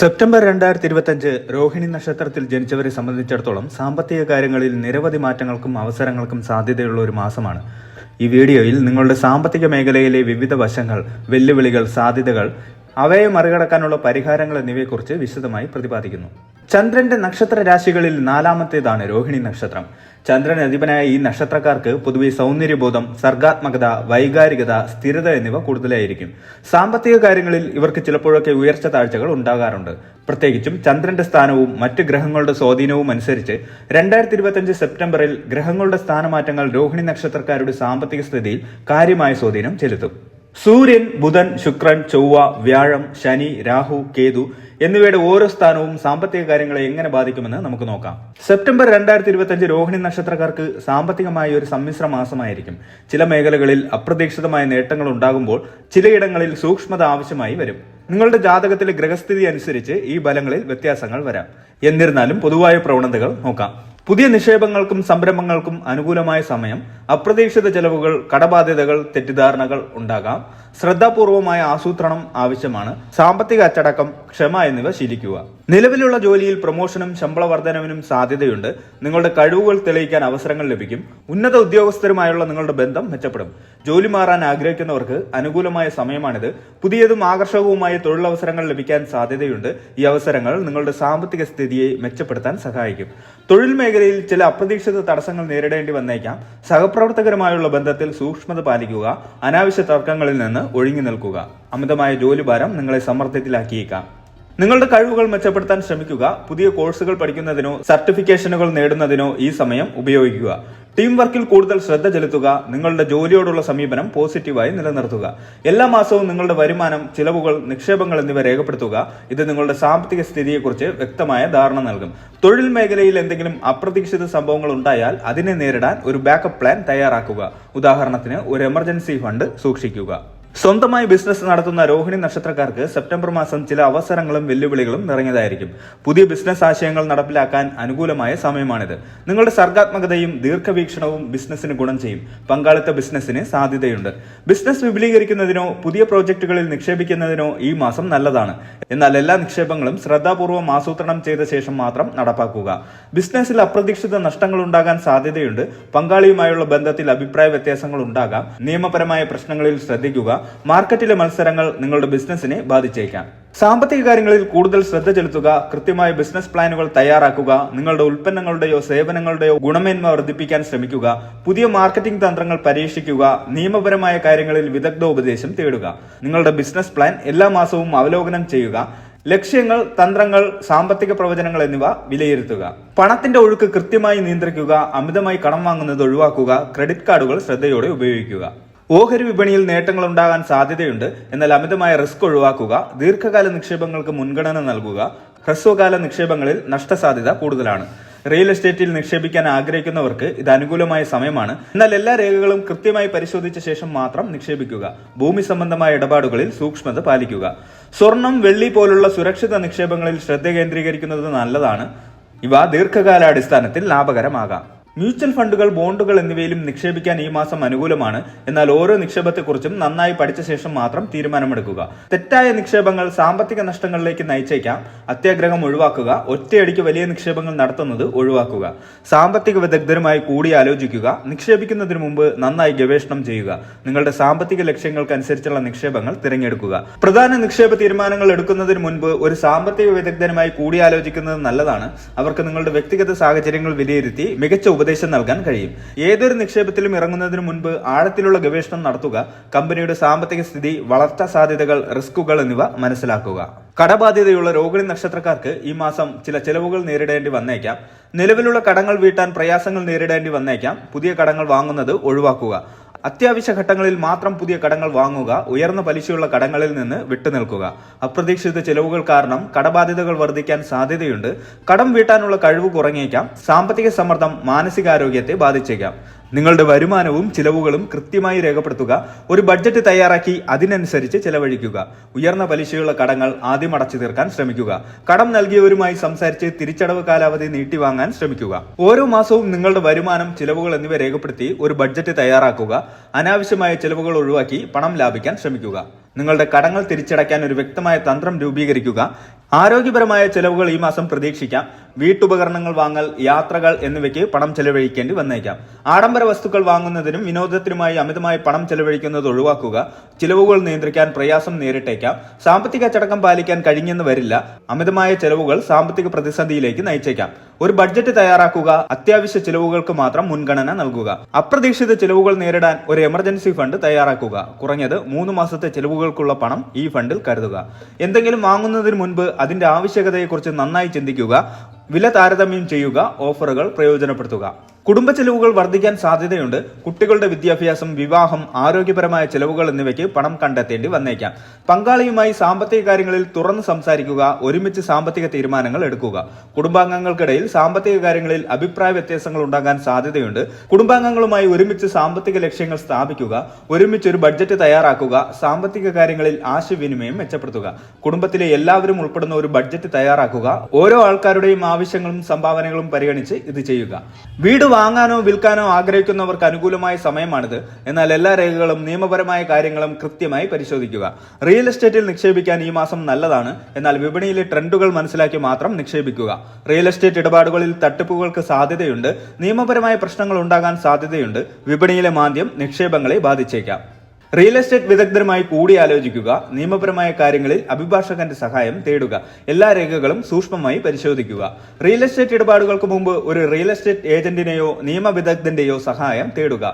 September രണ്ടായിരത്തി ഇരുപത്തഞ്ച് രോഹിണി നക്ഷത്രത്തിൽ ജനിച്ചവരെ സംബന്ധിച്ചിടത്തോളം സാമ്പത്തിക കാര്യങ്ങളിൽ നിരവധി മാറ്റങ്ങൾക്കും അവസരങ്ങൾക്കും സാധ്യതയുള്ള ഒരു മാസമാണ്. ഈ വീഡിയോയിൽ നിങ്ങളുടെ സാമ്പത്തിക മേഖലയിലെ വിവിധ വശങ്ങൾ വെല്ലുവിളികൾ സാധ്യതകൾ അവയെ മറികടക്കാനുള്ള പരിഹാരങ്ങൾ എന്നിവയെക്കുറിച്ച് വിശദമായി പ്രതിപാദിക്കുന്നു. ചന്ദ്രന്റെ നക്ഷത്ര രാശികളിൽ നാലാമത്തേതാണ് രോഹിണി നക്ഷത്രം. ചന്ദ്രൻ അധിപനായ ഈ നക്ഷത്രക്കാർക്ക് പൊതുവെ സൗന്ദര്യബോധം സർഗാത്മകത വൈകാരികത സ്ഥിരത എന്നിവ കൂടുതലായിരിക്കും. സാമ്പത്തിക കാര്യങ്ങളിൽ ഇവർക്ക് ചിലപ്പോഴൊക്കെ ഉയർച്ച താഴ്ചകൾ ഉണ്ടാകാറുണ്ട്. പ്രത്യേകിച്ചും ചന്ദ്രന്റെ സ്ഥാനവും മറ്റ് ഗ്രഹങ്ങളുടെ സ്വാധീനവും അനുസരിച്ച് രണ്ടായിരത്തി ഇരുപത്തിയഞ്ച് സെപ്റ്റംബറിൽ ഗ്രഹങ്ങളുടെ സ്ഥാനമാറ്റങ്ങൾ രോഹിണി നക്ഷത്രക്കാരുടെ സാമ്പത്തിക സ്ഥിതിയിൽ കാര്യമായ സ്വാധീനം ചെലുത്തും. സൂര്യൻ ബുധൻ ശുക്രൻ ചൊവ്വ വ്യാഴം ശനി രാഹു കേതു എന്നിവയുടെ ഓരോ സ്ഥാനവും സാമ്പത്തിക കാര്യങ്ങളെ എങ്ങനെ ബാധിക്കുമെന്ന് നമുക്ക് നോക്കാം. സെപ്റ്റംബർ രണ്ടായിരത്തി ഇരുപത്തിയഞ്ച് രോഹിണി നക്ഷത്രക്കാർക്ക് സാമ്പത്തികമായ ഒരു സമ്മിശ്ര മാസമായിരിക്കും. ചില മേഖലകളിൽ അപ്രതീക്ഷിതമായ നേട്ടങ്ങൾ ഉണ്ടാകുമ്പോൾ ചിലയിടങ്ങളിൽ സൂക്ഷ്മത ആവശ്യമായി വരും. നിങ്ങളുടെ ജാതകത്തിലെ ഗ്രഹസ്ഥിതി അനുസരിച്ച് ഈ ബലങ്ങളിൽ വ്യത്യാസങ്ങൾ വരാം. എന്നിരുന്നാലും പൊതുവായ പ്രവണതകൾ നോക്കാം. പുതിയ നിക്ഷേപങ്ങൾക്കും സംരംഭങ്ങൾക്കും അനുകൂലമായ സമയം അപ്രതീക്ഷിത ചെലവുകൾ കടബാധ്യതകൾ തെറ്റിദ്ധാരണകൾ ഉണ്ടാകാം. ശ്രദ്ധാപൂർവമായ ആസൂത്രണം ആവശ്യമാണ്. സാമ്പത്തിക അച്ചടക്കം ക്ഷമ എന്നിവ ശീലിക്കുക. നിലവിലുള്ള ജോലിയിൽ പ്രൊമോഷനും ശമ്പള വർധനവിനും സാധ്യതയുണ്ട്. നിങ്ങളുടെ കഴിവുകൾ തെളിയിക്കാൻ അവസരങ്ങൾ ലഭിക്കും. ഉന്നത ഉദ്യോഗസ്ഥരുമായുള്ള നിങ്ങളുടെ ബന്ധം മെച്ചപ്പെടും. ജോലി മാറാൻ ആഗ്രഹിക്കുന്നവർക്ക് അനുകൂലമായ സമയമാണിത്. പുതിയതും ആകർഷകവുമായ തൊഴിലവസരങ്ങൾ ലഭിക്കാൻ സാധ്യതയുണ്ട്. ഈ അവസരങ്ങൾ നിങ്ങളുടെ സാമ്പത്തിക സ്ഥിതിയെ മെച്ചപ്പെടുത്താൻ സഹായിക്കും. തൊഴിൽ മേഖലയിൽ ചില അപ്രതീക്ഷിത തടസ്സങ്ങൾ നേരിടേണ്ടി വന്നേക്കാം. സഹപ്രവർത്തകരുമായുള്ള ബന്ധത്തിൽ സൂക്ഷ്മത പാലിക്കുക. അനാവശ്യ തർക്കങ്ങളിൽ നിന്ന് ഒഴിഞ്ഞു നിൽക്കുക. അമിതമായ ജോലിഭാരം നിങ്ങളെ സമ്മർദ്ദത്തിലാക്കിയേക്കാം. നിങ്ങളുടെ കഴിവുകൾ മെച്ചപ്പെടുത്താൻ ശ്രമിക്കുക. പുതിയ കോഴ്സുകൾ പഠിക്കുന്നതിനോ സർട്ടിഫിക്കേഷനുകൾ നേടുന്നതിനോ ഈ സമയം ഉപയോഗിക്കുക. ടീം വർക്കിൽ കൂടുതൽ ശ്രദ്ധ ചെലുത്തുക. നിങ്ങളുടെ ജോലിയോടുള്ള സമീപനം പോസിറ്റീവായി നിലനിർത്തുക. എല്ലാ മാസവും നിങ്ങളുടെ വരുമാനം ചിലവുകൾ നിക്ഷേപങ്ങൾ എന്നിവ രേഖപ്പെടുത്തുക. ഇത് നിങ്ങളുടെ സാമ്പത്തിക സ്ഥിതിയെക്കുറിച്ച് വ്യക്തമായ ധാരണ നൽകും. തൊഴിൽ മേഖലയിൽ എന്തെങ്കിലും അപ്രതീക്ഷിത സംഭവങ്ങൾ ഉണ്ടായാൽ അതിനെ നേരിടാൻ ഒരു ബാക്കപ്പ് പ്ലാൻ തയ്യാറാക്കുക. ഉദാഹരണത്തിന് ഒരു എമർജൻസി ഫണ്ട് സൂക്ഷിക്കുക. സ്വന്തമായി ബിസിനസ് നടത്തുന്ന രോഹിണി നക്ഷത്രക്കാർക്ക് സെപ്റ്റംബർ മാസം ചില അവസരങ്ങളും വെല്ലുവിളികളും നിറഞ്ഞതായിരിക്കും. പുതിയ ബിസിനസ് ആശയങ്ങൾ നടപ്പിലാക്കാൻ അനുകൂലമായ സമയമാണിത്. നിങ്ങളുടെ സർഗാത്മകതയും ദീർഘവീക്ഷണവും ബിസിനസ്സിന് ഗുണം ചെയ്യും. പങ്കാളിത്ത ബിസിനസ്സിന് സാധ്യതയുണ്ട്. ബിസിനസ് വിപുലീകരിക്കുന്നതിനോ പുതിയ പ്രോജക്റ്റുകളിൽ നിക്ഷേപിക്കുന്നതിനോ ഈ മാസം നല്ലതാണ്. എന്നാൽ എല്ലാ നിക്ഷേപങ്ങളും ശ്രദ്ധാപൂർവം ആസൂത്രണം ചെയ്ത ശേഷം മാത്രം നടപ്പാക്കുക. ബിസിനസ്സിൽ അപ്രതീക്ഷിത നഷ്ടങ്ങൾ ഉണ്ടാകാൻ സാധ്യതയുണ്ട്. പങ്കാളിയുമായുള്ള ബന്ധത്തിൽ അഭിപ്രായ വ്യത്യാസങ്ങൾ ഉണ്ടാകാം. നിയമപരമായ പ്രശ്നങ്ങളിൽ ശ്രദ്ധിക്കുക. മാർക്കറ്റിലെ മത്സരങ്ങൾ നിങ്ങളുടെ ബിസിനസ്സിനെ ബാധിച്ചേക്കാം. സാമ്പത്തിക കാര്യങ്ങളിൽ കൂടുതൽ ശ്രദ്ധ ചെലുത്തുക കൃത്യമായ ബിസിനസ് പ്ലാനുകൾ തയ്യാറാക്കുക നിങ്ങളുടെ ഉൽപ്പന്നങ്ങളുടെയോ സേവനങ്ങളുടെയോ ഗുണമേന്മ വർദ്ധിപ്പിക്കാൻ ശ്രമിക്കുക പുതിയ മാർക്കറ്റിംഗ് തന്ത്രങ്ങൾ പരീക്ഷിക്കുക നിയമപരമായ കാര്യങ്ങളിൽ വിദഗ്ധോപദേശം തേടുക നിങ്ങളുടെ ബിസിനസ് പ്ലാൻ എല്ലാ മാസവും അവലോകനം ചെയ്യുക ലക്ഷ്യങ്ങൾ തന്ത്രങ്ങൾ സാമ്പത്തിക പ്രവചനങ്ങൾ എന്നിവ വിലയിരുത്തുക. പണത്തിന്റെ ഒഴുക്ക് കൃത്യമായി നിയന്ത്രിക്കുക അമിതമായി കടം വാങ്ങുന്നത് ഒഴിവാക്കുക ക്രെഡിറ്റ് കാർഡുകൾ ശ്രദ്ധയോടെ ഉപയോഗിക്കുക. ഓഹരി വിപണിയിൽ നേട്ടങ്ങൾ ഉണ്ടാകാൻ സാധ്യതയുണ്ട്. എന്നാൽ അമിതമായ റിസ്ക് ഒഴിവാക്കുക ദീർഘകാല നിക്ഷേപങ്ങൾക്ക് മുൻഗണന നൽകുക ഹ്രസ്വകാല നിക്ഷേപങ്ങളിൽ നഷ്ടസാധ്യത കൂടുതലാണ്. റിയൽ എസ്റ്റേറ്റിൽ നിക്ഷേപിക്കാൻ ആഗ്രഹിക്കുന്നവർക്ക് ഇത് അനുകൂലമായ സമയമാണ്. എന്നാൽ എല്ലാ രേഖകളും കൃത്യമായി പരിശോധിച്ച ശേഷം മാത്രം നിക്ഷേപിക്കുക. ഭൂമി സംബന്ധമായ ഇടപാടുകളിൽ സൂക്ഷ്മത പാലിക്കുക. സ്വർണം വെള്ളി പോലുള്ള സുരക്ഷിത നിക്ഷേപങ്ങളിൽ ശ്രദ്ധ കേന്ദ്രീകരിക്കുന്നത് നല്ലതാണ്. ഇവ ദീർഘകാലാടിസ്ഥാനത്തിൽ ലാഭകരമാകാം. മ്യൂച്വൽ ഫണ്ടുകൾ ബോണ്ടുകൾ എന്നിവയിലും നിക്ഷേപിക്കാൻ ഈ മാസം അനുകൂലമാണ്. എന്നാൽ ഓരോ നിക്ഷേപത്തെക്കുറിച്ചും നന്നായി പഠിച്ച ശേഷം മാത്രം തീരുമാനമെടുക്കുക. തെറ്റായ നിക്ഷേപങ്ങൾ സാമ്പത്തിക നഷ്ടങ്ങളിലേക്ക് നയിച്ചേക്കാം. അത്യാഗ്രഹം ഒഴിവാക്കുക. ഒറ്റയടിക്ക് വലിയ നിക്ഷേപങ്ങൾ നടത്തുന്നത് ഒഴിവാക്കുക. സാമ്പത്തിക വിദഗ്ധരുമായി കൂടി ആലോചിക്കുക നിക്ഷേപിക്കുന്നതിന് മുമ്പ് നന്നായി ഗവേഷണം ചെയ്യുക. നിങ്ങളുടെ സാമ്പത്തിക ലക്ഷ്യങ്ങൾക്കനുസരിച്ചുള്ള നിക്ഷേപങ്ങൾ തിരഞ്ഞെടുക്കുക. പ്രധാന നിക്ഷേപ തീരുമാനങ്ങൾ എടുക്കുന്നതിന് മുൻപ് ഒരു സാമ്പത്തിക വിദഗ്ധരുമായി കൂടിയാലോചിക്കുന്നത് നല്ലതാണ്. അവർക്ക് നിങ്ങളുടെ വ്യക്തിഗത സാഹചര്യങ്ങൾ വിലയിരുത്തി മികച്ച ഉപദേശം നൽകാൻ കഴിയും. ഏതൊരു നിക്ഷേപത്തിലും ഇറങ്ങുന്നതിന് മുൻപ് ആഴത്തിലുള്ള ഗവേഷണം നടത്തുക കമ്പനിയുടെ സാമ്പത്തിക സ്ഥിതി വളർച്ചാ സാധ്യതകൾ റിസ്കുകൾ എന്നിവ മനസ്സിലാക്കുക. കടബാധ്യതയുള്ള രോഹിണി നക്ഷത്രക്കാർക്ക് ഈ മാസം ചില ചെലവുകൾ നേരിടേണ്ടി വന്നേക്കാം. നിലവിലുള്ള കടങ്ങൾ വീട്ടാൻ പ്രയാസങ്ങൾ നേരിടേണ്ടി വന്നേക്കാം. പുതിയ കടങ്ങൾ വാങ്ങുന്നത് ഒഴിവാക്കുക. അത്യാവശ്യ ഘട്ടങ്ങളിൽ മാത്രം പുതിയ കടങ്ങൾ വാങ്ങുക ഉയർന്ന പലിശയുള്ള കടങ്ങളിൽ നിന്ന് വിട്ടുനിൽക്കുക. അപ്രതീക്ഷിത ചെലവുകൾ കാരണം കടബാധ്യതകൾ വർദ്ധിക്കാൻ സാധ്യതയുണ്ട്. കടം വീട്ടാനുള്ള കഴിവ് കുറഞ്ഞേക്കാം. സാമ്പത്തിക സമ്മർദ്ദം മാനസികാരോഗ്യത്തെ ബാധിച്ചേക്കാം. നിങ്ങളുടെ വരുമാനവും ചിലവുകളും കൃത്യമായി രേഖപ്പെടുത്തുക. ഒരു ബഡ്ജറ്റ് തയ്യാറാക്കി അതിനനുസരിച്ച് ചെലവഴിക്കുക. ഉയർന്ന പലിശയുള്ള കടങ്ങൾ ആദ്യം അടച്ചു തീർക്കാൻ ശ്രമിക്കുക. കടം നൽകിയവരുമായി സംസാരിച്ച് തിരിച്ചടവ് കാലാവധി നീട്ടിവാങ്ങാൻ ശ്രമിക്കുക. ഓരോ മാസവും നിങ്ങളുടെ വരുമാനം ചിലവുകൾ എന്നിവ രേഖപ്പെടുത്തി ഒരു ബഡ്ജറ്റ് തയ്യാറാക്കുക. അനാവശ്യമായ ചിലവുകൾ ഒഴിവാക്കി പണം ലാഭിക്കാൻ ശ്രമിക്കുക. നിങ്ങളുടെ കടങ്ങൾ തിരിച്ചടയ്ക്കാൻ ഒരു വ്യക്തമായ തന്ത്രം രൂപീകരിക്കുക. ആരോഗ്യപരമായ ചെലവുകൾ ഈ മാസം പ്രതീക്ഷിക്കാം. വീട്ടുപകരണങ്ങൾ വാങ്ങൽ യാത്രകൾ എന്നിവയ്ക്ക് പണം ചെലവഴിക്കേണ്ടി വന്നേക്കാം. ആഡംബര വസ്തുക്കൾ വാങ്ങുന്നതിനും വിനോദത്തിനുമായി അമിതമായി പണം ചെലവഴിക്കുന്നത് ഒഴിവാക്കുക. ചിലവുകൾ നിയന്ത്രിക്കാൻ പ്രയാസം നേരിട്ടേക്കാം. സാമ്പത്തിക അച്ചടക്കം പാലിക്കാൻ കഴിഞ്ഞെന്ന് വരില്ല. അമിതമായ ചെലവുകൾ സാമ്പത്തിക പ്രതിസന്ധിയിലേക്ക് നയിച്ചേക്കാം. ഒരു ബഡ്ജറ്റ് തയ്യാറാക്കുക. അത്യാവശ്യ ചിലവുകൾക്ക് മാത്രം മുൻഗണന നൽകുക. അപ്രതീക്ഷിത ചിലവുകൾ നേരിടാൻ ഒരു എമർജൻസി ഫണ്ട് തയ്യാറാക്കുക. കുറഞ്ഞത് മൂന്ന് മാസത്തെ ചിലവുകൾക്കുള്ള പണം ഈ ഫണ്ടിൽ കരുതുക. എന്തെങ്കിലും വാങ്ങുന്നതിന് മുൻപ് അതിന്റെ ആവശ്യകതയെക്കുറിച്ച് നന്നായി ചിന്തിക്കുക വില താരതമ്യം ചെയ്യുക ഓഫറുകൾ പ്രയോജനപ്പെടുത്തുക. കുടുംബ ചെലവുകൾ വർദ്ധിക്കാൻ സാധ്യതയുണ്ട്. കുട്ടികളുടെ വിദ്യാഭ്യാസം വിവാഹം ആരോഗ്യപരമായ ചെലവുകൾ എന്നിവയ്ക്ക് പണം കണ്ടെത്തേണ്ടി വന്നേക്കാം. പങ്കാളിയുമായി സാമ്പത്തിക കാര്യങ്ങളിൽ തുറന്നു സംസാരിക്കുക ഒരുമിച്ച് സാമ്പത്തിക തീരുമാനങ്ങൾ എടുക്കുക. കുടുംബാംഗങ്ങൾക്കിടയിൽ സാമ്പത്തിക കാര്യങ്ങളിൽ അഭിപ്രായ വ്യത്യാസങ്ങൾ ഉണ്ടാകാൻ സാധ്യതയുണ്ട്. കുടുംബാംഗങ്ങളുമായി ഒരുമിച്ച് സാമ്പത്തിക ലക്ഷ്യങ്ങൾ സ്ഥാപിക്കുക ഒരുമിച്ച് ഒരു ബഡ്ജറ്റ് തയ്യാറാക്കുക സാമ്പത്തിക കാര്യങ്ങളിൽ ആശയവിനിമയം മെച്ചപ്പെടുത്തുക. കുടുംബത്തിലെ എല്ലാവരും ഉൾപ്പെടുന്ന ഒരു ബഡ്ജറ്റ് തയ്യാറാക്കുക ഓരോ ആൾക്കാരുടെയും ആവശ്യങ്ങളും സംഭാവനകളും പരിഗണിച്ച് ഇത് ചെയ്യുക. വീട് വാങ്ങാനോ വിൽക്കാനോ ആഗ്രഹിക്കുന്നവർക്ക് അനുകൂലമായ സമയമാണിത്. എന്നാൽ എല്ലാ രേഖകളും നിയമപരമായ കാര്യങ്ങളും കൃത്യമായി പരിശോധിക്കുക. റിയൽ എസ്റ്റേറ്റിൽ നിക്ഷേപിക്കാൻ ഈ മാസം നല്ലതാണ്. എന്നാൽ വിപണിയിലെ ട്രെൻഡുകൾ മനസ്സിലാക്കി മാത്രം നിക്ഷേപിക്കുക. റിയൽ എസ്റ്റേറ്റ് ഇടപാടുകളിൽ തട്ടിപ്പുകൾക്ക് സാധ്യതയുണ്ട്. നിയമപരമായ പ്രശ്നങ്ങൾ ഉണ്ടാകാൻ സാധ്യതയുണ്ട്. വിപണിയിലെ മാന്ദ്യം നിക്ഷേപങ്ങളെ ബാധിച്ചേക്കാം. റിയൽ എസ്റ്റേറ്റ് വിദഗ്ധരുമായി കൂടിയാലോചിക്കുക നിയമപരമായ കാര്യങ്ങളിൽ അഭിഭാഷകന്റെ സഹായം തേടുക എല്ലാ രേഖകളും സൂക്ഷ്മമായി പരിശോധിക്കുക. റിയൽ എസ്റ്റേറ്റ് ഇടപാടുകൾക്ക് മുമ്പ് ഒരു റിയൽ എസ്റ്റേറ്റ് ഏജന്റിനെയോ നിയമ വിദഗ്ധന്റെയോ സഹായം തേടുക.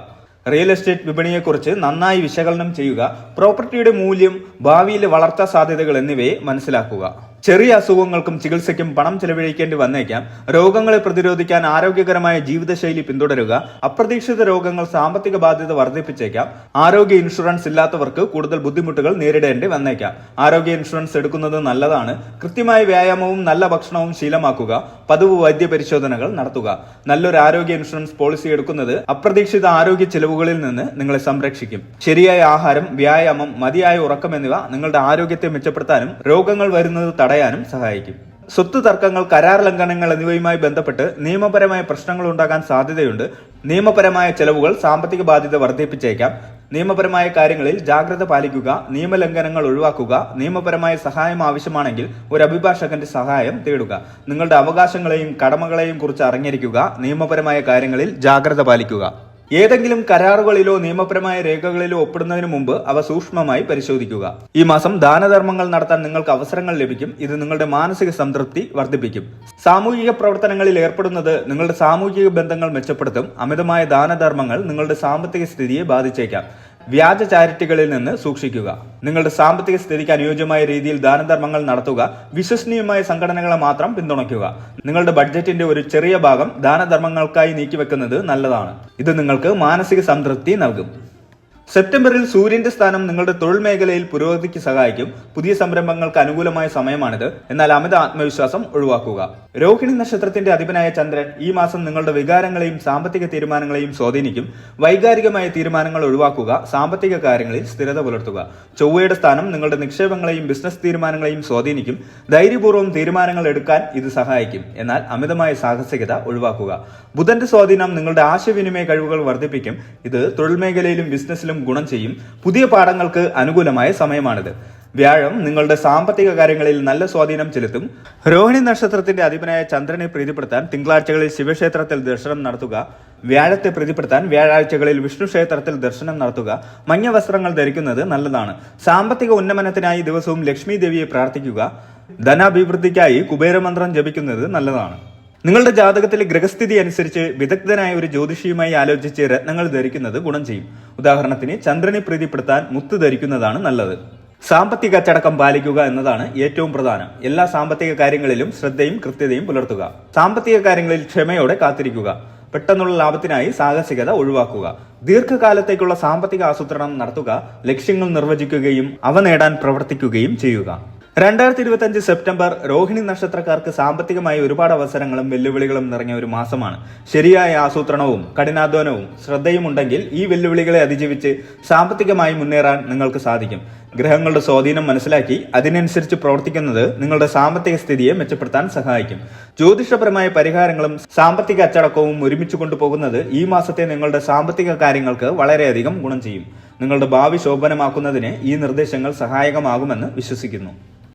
റിയൽ എസ്റ്റേറ്റ് വിപണിയെക്കുറിച്ച് നന്നായി വിശകലനം ചെയ്യുക പ്രോപ്പർട്ടിയുടെ മൂല്യം ഭാവിയിലെ വളർച്ചാ സാധ്യതകൾ എന്നിവയെ മനസ്സിലാക്കുക. ചെറിയ അസുഖങ്ങൾക്കും ചികിത്സയ്ക്കും പണം ചെലവഴിക്കേണ്ടി വന്നേക്കാം. രോഗങ്ങളെ പ്രതിരോധിക്കാൻ ആരോഗ്യകരമായ ജീവിതശൈലി പിന്തുടരുക. അപ്രതീക്ഷിത രോഗങ്ങൾ സാമ്പത്തിക ബാധ്യത വർദ്ധിപ്പിച്ചേക്കാം. ആരോഗ്യ ഇൻഷുറൻസ് ഇല്ലാത്തവർക്ക് കൂടുതൽ ബുദ്ധിമുട്ടുകൾ നേരിടേണ്ടി വന്നേക്കാം. ആരോഗ്യ ഇൻഷുറൻസ് എടുക്കുന്നത് നല്ലതാണ്. കൃത്യമായ വ്യായാമവും നല്ല ഭക്ഷണവും ശീലമാക്കുക. പതിവ് വൈദ്യ പരിശോധനകൾ നടത്തുക. നല്ലൊരു ആരോഗ്യ ഇൻഷുറൻസ് പോളിസി എടുക്കുന്നത് അപ്രതീക്ഷിത ആരോഗ്യ ചെലവുകളിൽ നിന്ന് നിങ്ങളെ സംരക്ഷിക്കും. ശരിയായ ആഹാരം വ്യായാമം മതിയായ ഉറക്കം എന്നിവ നിങ്ങളുടെ ആരോഗ്യത്തെ മെച്ചപ്പെടുത്താനും രോഗങ്ങൾ വരുന്നത് തടയാനും സഹായിക്കും. സ്വത്ത് തർക്കങ്ങൾ കരാർ ലംഘനങ്ങൾ എന്നിവയുമായി ബന്ധപ്പെട്ട് നിയമപരമായ പ്രശ്നങ്ങൾ ഉണ്ടാകാൻ സാധ്യതയുണ്ട്. നിയമപരമായ ചെലവുകൾ സാമ്പത്തിക ബാധ്യത വർദ്ധിപ്പിച്ചേക്കാം. നിയമപരമായ കാര്യങ്ങളിൽ ജാഗ്രത പാലിക്കുക നിയമലംഘനങ്ങൾ ഒഴിവാക്കുക നിയമപരമായ സഹായം ആവശ്യമാണെങ്കിൽ ഒരു അഭിഭാഷകന്റെ സഹായം തേടുക. നിങ്ങളുടെ അവകാശങ്ങളെയും കടമകളെയും കുറിച്ച് അറിഞ്ഞിരിക്കുക നിയമപരമായ കാര്യങ്ങളിൽ ജാഗ്രത പാലിക്കുക. ഏതെങ്കിലും കരാറുകളിലോ നിയമപരമായ രേഖകളിലോ ഒപ്പിടുന്നതിന് മുമ്പ് അവ സൂക്ഷ്മമായി പരിശോധിക്കുക. ഈ മാസം ദാനധർമ്മങ്ങൾ നടത്താൻ നിങ്ങൾക്ക് അവസരങ്ങൾ ലഭിക്കും. ഇത് നിങ്ങളുടെ മാനസിക സംതൃപ്തി വർദ്ധിപ്പിക്കും. സാമൂഹിക പ്രവർത്തനങ്ങളിൽ ഏർപ്പെടുന്നത് നിങ്ങളുടെ സാമൂഹിക ബന്ധങ്ങൾ മെച്ചപ്പെടുത്തും. അമിതമായ ദാനധർമ്മങ്ങൾ നിങ്ങളുടെ സാമ്പത്തിക സ്ഥിതിയെ ബാധിച്ചേക്കാം. വ്യാജ ചാരിറ്റികളിൽ നിന്ന് സൂക്ഷിക്കുക. നിങ്ങളുടെ സാമ്പത്തിക സ്ഥിതിക്ക് അനുയോജ്യമായ രീതിയിൽ ദാനധർമ്മങ്ങൾ നടത്തുക വിശ്വസനീയമായ സംഘടനകളെ മാത്രം പിന്തുണയ്ക്കുക. നിങ്ങളുടെ ബഡ്ജറ്റിന്റെ ഒരു ചെറിയ ഭാഗം ദാനധർമ്മങ്ങൾക്കായി നീക്കിവെക്കുന്നത് നല്ലതാണ്. ഇത് നിങ്ങൾക്ക് മാനസിക സംതൃപ്തി നൽകും. സെപ്റ്റംബറിൽ സൂര്യന്റെ സ്ഥാനം നിങ്ങളുടെ തൊഴിൽ മേഖലയിൽ പുരോഗതിക്ക് സഹായിക്കും. പുതിയ സംരംഭങ്ങൾക്ക് അനുകൂലമായ സമയമാണിത്. എന്നാൽ അമിത ആത്മവിശ്വാസം ഒഴിവാക്കുക. രോഹിണി നക്ഷത്രത്തിന്റെ അധിപനായ ചന്ദ്രൻ ഈ മാസം നിങ്ങളുടെ വികാരങ്ങളെയും സാമ്പത്തിക തീരുമാനങ്ങളെയും സ്വാധീനിക്കും. വൈകാരികമായ തീരുമാനങ്ങൾ ഒഴിവാക്കുക. സാമ്പത്തിക കാര്യങ്ങളിൽ സ്ഥിരത പുലർത്തുക. ചൊവ്വയുടെ സ്ഥാനം നിങ്ങളുടെ നിക്ഷേപങ്ങളെയും ബിസിനസ് തീരുമാനങ്ങളെയും സ്വാധീനിക്കും. ധൈര്യപൂർവം തീരുമാനങ്ങൾ എടുക്കാൻ ഇത് സഹായിക്കും. എന്നാൽ അമിതമായ സാഹസികത ഒഴിവാക്കുക. ബുധന്റെ സ്വാധീനം നിങ്ങളുടെ ആശയവിനിമയ കഴിവുകൾ വർദ്ധിപ്പിക്കും. ഇത് തൊഴിൽ മേഖലയിലും ബിസിനസ്സിലും ഗുണം ചെയ്യും. പുതിയ പാഠങ്ങൾക്ക് അനുകൂലമായ സമയമാണിത്. വ്യാഴം നിങ്ങളുടെ സാമ്പത്തിക കാര്യങ്ങളിൽ നല്ല സ്വാധീനം ചെലുത്തും. രോഹിണി നക്ഷത്രത്തിന്റെ അധിപനായ ചന്ദ്രനെ പ്രീതിപ്പെടുത്താൻ തിങ്കളാഴ്ചകളിൽ ശിവക്ഷേത്രത്തിൽ ദർശനം നടത്തുക. വ്യാഴത്തെ പ്രീതിപ്പെടുത്താൻ വ്യാഴാഴ്ചകളിൽ വിഷ്ണു ക്ഷേത്രത്തിൽ ദർശനം നടത്തുക. മഞ്ഞ വസ്ത്രങ്ങൾ ധരിക്കുന്നത് നല്ലതാണ്. സാമ്പത്തിക ഉന്നമനത്തിനായി ദിവസവും ലക്ഷ്മി ദേവിയെ പ്രാർത്ഥിക്കുക. ധനാഭിവൃദ്ധിക്കായി കുബേരമന്ത്രം ജപിക്കുന്നത് നല്ലതാണ്. നിങ്ങളുടെ ജാതകത്തിലെ ഗ്രഹസ്ഥിതി അനുസരിച്ച് വിദഗ്ധനായ ഒരു ജ്യോതിഷിയുമായി ആലോചിച്ച് രത്നങ്ങൾ ധരിക്കുന്നത് ഗുണം ചെയ്യും. ഉദാഹരണത്തിന് ചന്ദ്രനെ പ്രീതിപ്പെടുത്താൻ മുത്ത് ധരിക്കുന്നതാണ് നല്ലത്. സാമ്പത്തിക അച്ചടക്കം പാലിക്കുക എന്നതാണ് ഏറ്റവും പ്രധാനം. എല്ലാ സാമ്പത്തിക കാര്യങ്ങളിലും ശ്രദ്ധയും കൃത്യതയും പുലർത്തുക. സാമ്പത്തിക കാര്യങ്ങളിൽ ക്ഷമയോടെ കാത്തിരിക്കുക. പെട്ടെന്നുള്ള ലാഭത്തിനായി സാഹസികത ഒഴിവാക്കുക. ദീർഘകാലത്തേക്കുള്ള സാമ്പത്തിക ആസൂത്രണം നടത്തുക. ലക്ഷ്യങ്ങൾ നിർവചിക്കുകയും അവ നേടാൻ പ്രവർത്തിക്കുകയും ചെയ്യുക. രണ്ടായിരത്തി ഇരുപത്തി സെപ്റ്റംബർ രോഹിണി നക്ഷത്രക്കാർക്ക് സാമ്പത്തികമായി ഒരുപാട് അവസരങ്ങളും വെല്ലുവിളികളും നിറഞ്ഞ ഒരു മാസമാണ്. ശരിയായ ആസൂത്രണവും കഠിനാധ്വാനവും ശ്രദ്ധയും ഉണ്ടെങ്കിൽ ഈ വെല്ലുവിളികളെ അതിജീവിച്ച് സാമ്പത്തികമായി മുന്നേറാൻ നിങ്ങൾക്ക് സാധിക്കും. ഗ്രഹങ്ങളുടെ സ്വാധീനം മനസ്സിലാക്കി അതിനനുസരിച്ച് പ്രവർത്തിക്കുന്നത് നിങ്ങളുടെ സാമ്പത്തിക സ്ഥിതിയെ മെച്ചപ്പെടുത്താൻ സഹായിക്കും. ജ്യോതിഷപരമായ പരിഹാരങ്ങളും സാമ്പത്തിക അച്ചടക്കവും ഒരുമിച്ച് കൊണ്ടുപോകുന്നത് ഈ മാസത്തെ നിങ്ങളുടെ സാമ്പത്തിക കാര്യങ്ങൾക്ക് വളരെയധികം ഗുണം ചെയ്യും. നിങ്ങളുടെ ഭാവി ശോഭനമാക്കുന്നതിന് ഈ നിർദ്ദേശങ്ങൾ സഹായകമാകുമെന്ന് വിശ്വസിക്കുന്നു.